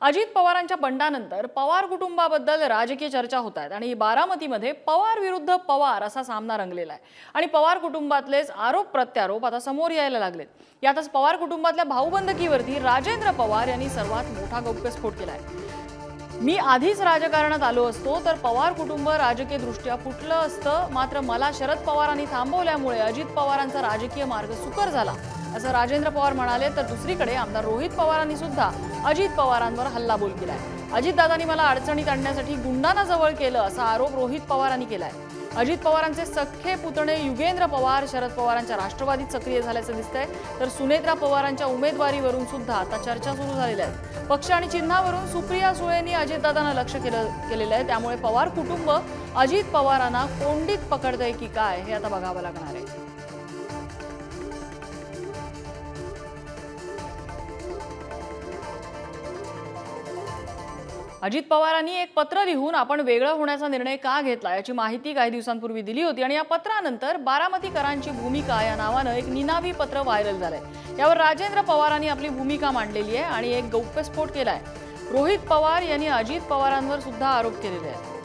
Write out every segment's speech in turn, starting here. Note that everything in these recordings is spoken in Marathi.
अजित पवारांच्या बंडानंतर पवार कुटुंबाबद्दल राजकीय चर्चा होत आहेत आणि बारामतीमध्ये पवार विरुद्ध पवार असा सामना रंगलेला आहे. आणि पवार कुटुंबातलेच आरोप प्रत्यारोप आता समोर यायला लागलेत. यातच पवार कुटुंबातल्या भाऊबंदकीवरती राजेंद्र पवार यांनी सर्वात मोठा गौप्यस्फोट आहे मी आधीच राजकारणात आलो असतो तर पवार कुटुंब राजकीय दृष्ट्या फुटलं असतं. मात्र मला शरद पवारांनी थांबवल्यामुळे अजित पवारांचा राजकीय मार्ग सुकर झाला. असं राजेंद्र पवार म्हणाले तर दुसरीकडे आमदार रोहित पवारांनी सुद्धा अजित पवारांवर हल्लाबोल केलाय. अजितदादांनी मला अडचणीत आणण्यासाठी गुंडांना जवळ केलं असा आरोप रोहित पवारांनी केलाय. अजित पवारांचे सख्खे पुतणे युगेंद्र पवार शरद पवारांच्या राष्ट्रवादीत सक्रिय झाल्याचं दिसतंय. तर सुनेत्रा पवारांच्या उमेदवारीवरून सुद्धा आता चर्चा सुरू झालेल्या आहेत. पक्ष आणि चिन्हावरून सुप्रिया सुळेंनी अजितदादांना लक्ष केलं केलेलं आहे. त्यामुळे पवार कुटुंब अजित पवारांना कोंडीत पकडतंय की काय हे आता बघावं लागणार आहे. अजित पवारांनी एक पत्र लिहून आपण वेगळं होण्याचा निर्णय का घेतला याची माहिती काही दिवसांपूर्वी दिली होती आणि या पत्रानंतर बारामतीकरांची भूमिका या नावानं एक निनावी पत्र व्हायरल झालंय. यावर राजेंद्र पवारांनी आपली भूमिका मांडलेली आहे आणि एक गौप्यस्फोट केलाय. रोहित पवार यांनी अजित पवारांवर सुद्धा आरोप केलेले आहेत.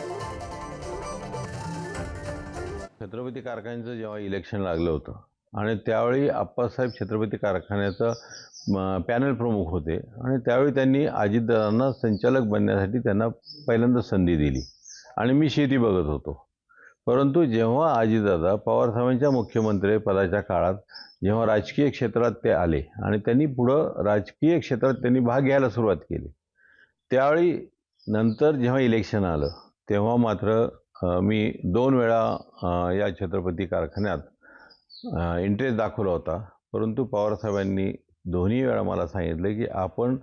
छत्रपती कारखान्याचं जेव्हा इलेक्शन लागलं होतं आणि त्यावेळी आप्पासाहेब छत्रपती कारखान्याचं पॅनल प्रमुख होते. आणि त्यावेळी त्यांनी अजितदादांना संचालक बनण्यासाठी त्यांना पहिल्यांदा संधी दिली. आणि मी शेती बघत होतो. परंतु जेव्हा आजीदादा पवारसाहेबांच्या मुख्यमंत्री पदाच्या काळात जेव्हा राजकीय क्षेत्रात ते आले आणि त्यांनी पुढं राजकीय क्षेत्रात त्यांनी भाग घ्यायला सुरुवात केली त्यावेळी नंतर जेव्हा इलेक्शन आलं तेव्हा मात्र मी दोन वेळा या छत्रपती कारखान्यात इंटरेस्ट दाखवला होता. परंतु पवारसाहेबांनी दोन्ही वेळा मला सांगितलं की आपण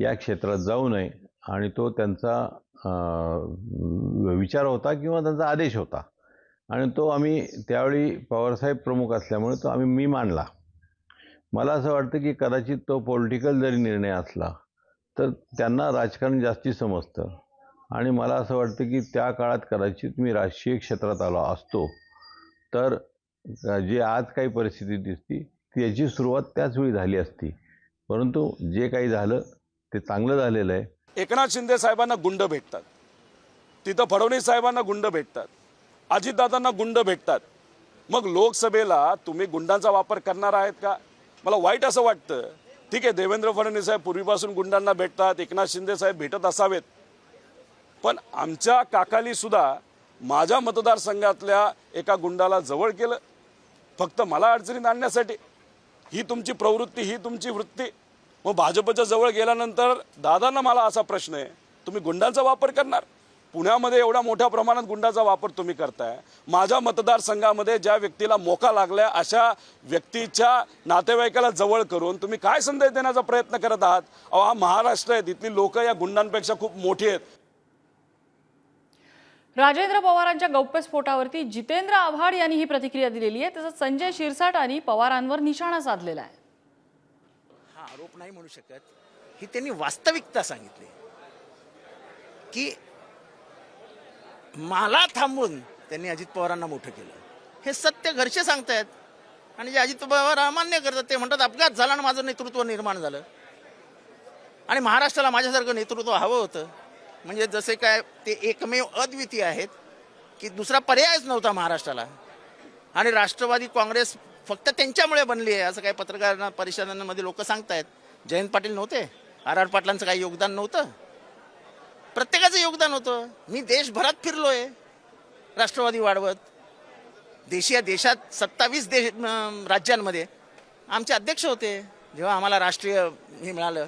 या क्षेत्रात जाऊ नये. आणि तो त्यांचा विचार होता किंवा त्यांचा आदेश होता. आणि तो आम्ही त्यावेळी पवारसाहेब प्रमुख असल्यामुळे तो आम्ही मी मांडला मला असं वाटतं की कदाचित तो पॉलिटिकल जरी निर्णय असला तर त्यांना राजकारण जास्ती समजतं. आणि मला असं वाटतं की त्या काळात कदाचित मी राजकीय क्षेत्रात आलो असतो तर जे जी आज काही परिस्थिती दिसती त्याची सुरुवात त्याच वेळी झाली असती. परंतु जे काही झालं ते चांगलं झालेलं आहे. एकनाथ शिंदे साहेबांना गुंड भेटतात. तिथं फडणवीस साहेबांना गुंड भेटतात. अजितदादांना गुंड भेटतात. मग लोकसभेला तुम्ही गुंडांचा वापर करणार आहेत का? मला वाईट असं वाटतं. ठीक आहे देवेंद्र फडणवीस साहेब पूर्वीपासून गुंडांना भेटतात एकनाथ शिंदे साहेब भेटत असावेत. पण आमच्या काकाली सुद्धा माझ्या मतदारसंघातल्या एका गुंडाला जवळ केलं. फक्त मला अडचणीत आणण्यासाठी. ही तुमची प्रवृत्ती ही तुमची वृत्ती. मग भाजपच्या जवळ गेल्यानंतर दादांना मला असा प्रश्न आहे तुम्ही गुंडांचा वापर करणार? पुण्यामध्ये एवढ्या मोठ्या प्रमाणात गुंडाचा वापर तुम्ही करताय. माझ्या मतदारसंघामध्ये ज्या व्यक्तीला मोका लागलाय अशा व्यक्तीच्या नातेवाईकाला जवळ करून तुम्ही काय संदेश देण्याचा प्रयत्न करत आहात? अहो हा महाराष्ट्र आहे तिथली लोक या गुंडांपेक्षा खूप मोठी आहेत. राजेंद्र पवारांच्या गौप्यस्फोटावरती जितेंद्र आव्हाड यांनी ही प्रतिक्रिया दिलेली आहे. तसंच संजय शिरसाटांनी पवारांवर निशाणा साधलेला आहे. हा आरोप नाही म्हणू शकत. ही त्यांनी वास्तविकता सांगितली. की मला थांबून त्यांनी अजित पवारांना मोठं केलं. हे सत्य घरचे सांगतायत. आणि जे अजित पवार अमान्य करतात ते म्हणतात अपघात झाला आणि माझं नेतृत्व निर्माण झालं. आणि महाराष्ट्राला माझ्यासारखं नेतृत्व हवं होतं. म्हणजे जसे काय ते एकमेव अद्वितीय आहेत की दुसरा पर्यायच नव्हता महाराष्ट्राला. आणि राष्ट्रवादी काँग्रेस फक्त त्यांच्यामुळे बनली आहे असं काही पत्रकार परिषदांमध्ये लोक सांगतायत. जयंत पाटील नव्हते आर आर पाटलांचं काही योगदान नव्हतं. प्रत्येकाचं योगदान होतं. मी देशभरात फिरलो आहे राष्ट्रवादी वाढवत. देशी या देशात सत्तावीस देश राज्यांमध्ये आमचे अध्यक्ष होते. जेव्हा आम्हाला राष्ट्रीय हे मिळालं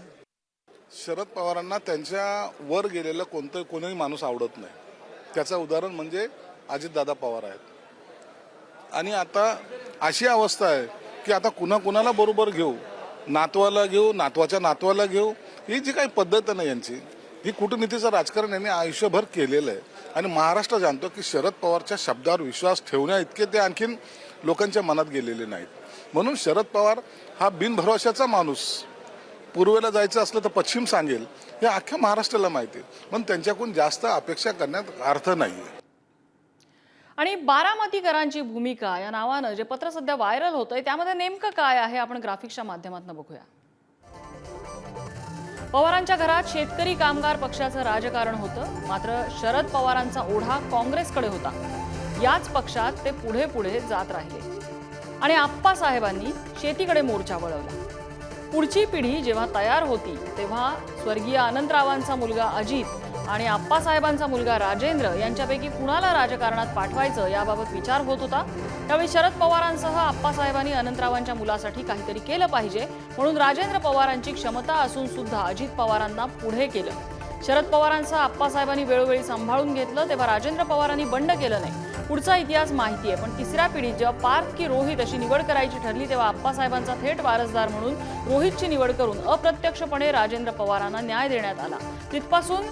शरद पवारांना त्यांच्या वर गेलेलं कोणतं कोणीही माणूस आवडत नाही. त्याचं उदाहरण म्हणजे अजितदादा पवार आहेत. आणि आता अशी अवस्था आहे की आता कुणा कुणाला बरोबर घेऊ? नातवाला घेऊ नातवाच्या नातवाला घेऊ? ही जी काही पद्धत आहे ना यांची ही कूटनीतीचं राजकारण यांनी आयुष्यभर केलेलं आहे. आणि महाराष्ट्र जाणतो की शरद पवारच्या शब्दावर विश्वास ठेवण्या इतके ते आणखीन लोकांच्या मनात गेलेले नाहीत. म्हणून शरद पवार हा बिनभरवशाचा माणूस. पूर्वेला जायचं असलं तर पश्चिम सांगेल. हे अख्ख्या महाराष्ट्राला माहिती आहे. म्हणून त्यांच्याकडून जास्त अपेक्षा करण्यात अर्थ नाही आहे आणि बारामतीकरांची भूमिका या नावानं जे पत्र सध्या व्हायरल होतंय त्यामध्ये नेमकं काय आहे आपण ग्राफिक्सच्या माध्यमातून बघूया. पवारांच्या घरात शेतकरी कामगार पक्षाचं राजकारण होतं. मात्र शरद पवारांचा ओढा काँग्रेसकडे होता. याच पक्षात ते पुढे पुढे जात राहिले. आणि आप्पासाहेबांनी शेतीकडे मोर्चा वळवला. पुढची पिढी जेव्हा तयार होती तेव्हा स्वर्गीय अनंतरावांचा मुलगा अजित आणि आप्पासाहेबांचा मुलगा राजेंद्र यांच्यापैकी कुणाला राजकारणात पाठवायचं याबाबत विचार होत होता? त्यावेळी शरद पवारांसह आप्पासाहेबांनी अनंतरावांच्या मुलासाठी काहीतरी केलं पाहिजे म्हणून राजेंद्र पवारांची क्षमता असून सुद्धा अजित पवारांना पुढे केलं. शरद पवारांसह आप्पासाहेबांनी वेळोवेळी सांभाळून घेतलं तेव्हा राजेंद्र पवारांनी बंड केलं नाही. पुढचा इतिहास माहिती आहे पण तिसऱ्या पिढीत जेव्हा पार्थ की रोहित अशी निवड करायची ठरली तेव्हा आप्पासाहेबांचा थेट वारसदार म्हणून रोहितची निवड करून अप्रत्यक्षपणे राजेंद्र पवारांना न्याय देण्यात आला. तिथपासून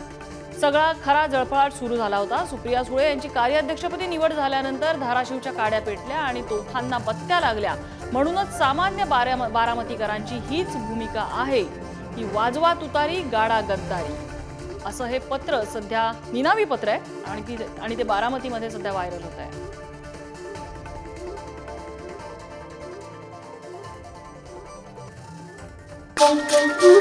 सगळा खरा जळफळाट सुरू झाला होता. सुप्रिया सुळे यांची कार्याध्यक्षपदी निवड झाल्यानंतर धाराशिवच्या काड्या पेटल्या आणि तोफांना बत्त्या लागल्या. म्हणूनच सामान्य बारामतीकरांची हीच भूमिका आहे. की वाजवा तुतारी गाडा गद्दारी. असं हे पत्र सध्या निनावी पत्र आहे आणि ती आणि ते बारामतीमध्ये सध्या व्हायरल होत आहे Thank you.